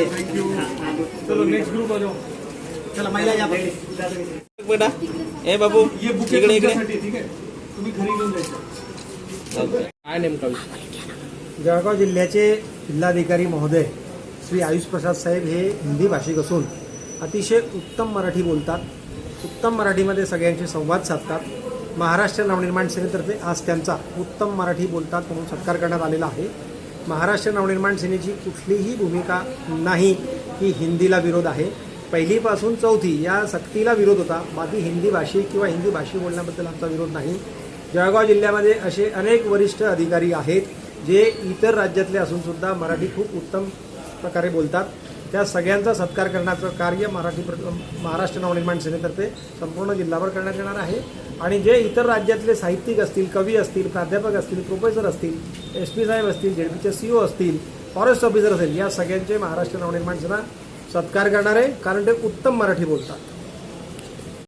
चलो next group आ जाओ चला महिला या बघ. बेटा ए बाबू ये बुके इकडे इकडे. ठीक आहे? तुम्ही घरी घेऊन जायचं. काय नेमका विषय? जळगाव जिल्ह्याचे जिल्हाधिकारी महोदय श्री आयुष प्रसाद साहेब हे हिंदी भाषिक असून अतिशय उत्तम मराठी बोलतात. उत्तम मराठीमध्ये सगळ्यांशी संवाद साधतात. महाराष्ट्र नवनिर्माण सेनेतर्फे आज त्यांचा उत्तम मराठी बोलतात म्हणून सत्कार करण्यात आलेला आहे. महाराष्ट्र नवनिर्माण सेनेची कुठलीही भूमिका नाही. की हिंदीला विरोध आहे. पहिलीपासून चौथी या सक्तीला विरोध होता. बाकी हिंदी भाषिक किंवा हिंदी भाषिक बोलण्याबद्दल आमचा विरोध नाही. जळगाव जिल्ह्यामध्ये असे अनेक वरिष्ठ अधिकारी आहेत जे इतर राज्यातले असून सुद्धा मराठी खूप उत्तम प्रकारे बोलतात. त्या सगळ्यांचा सत्कार करण्याचं कार्य मराठी प्र- महाराष्ट्र नवनिर्माण सेनेतर्फे संपूर्ण जिल्हाभर करण्यात येणार आहे. आणि जे इतर राज्यातले साहित्यिक असतील कवी असतील प्राध्यापक असतील प्रोफेसर असतील एस पी साहेब असतील जेडपीचे सी ओ असतील फॉरेस्ट ऑफिसर असेल या सगळ्यांचे महाराष्ट्र नवनिर्माण सेना सत्कार करणार आहे. कारण ते उत्तम मराठी बोलतात.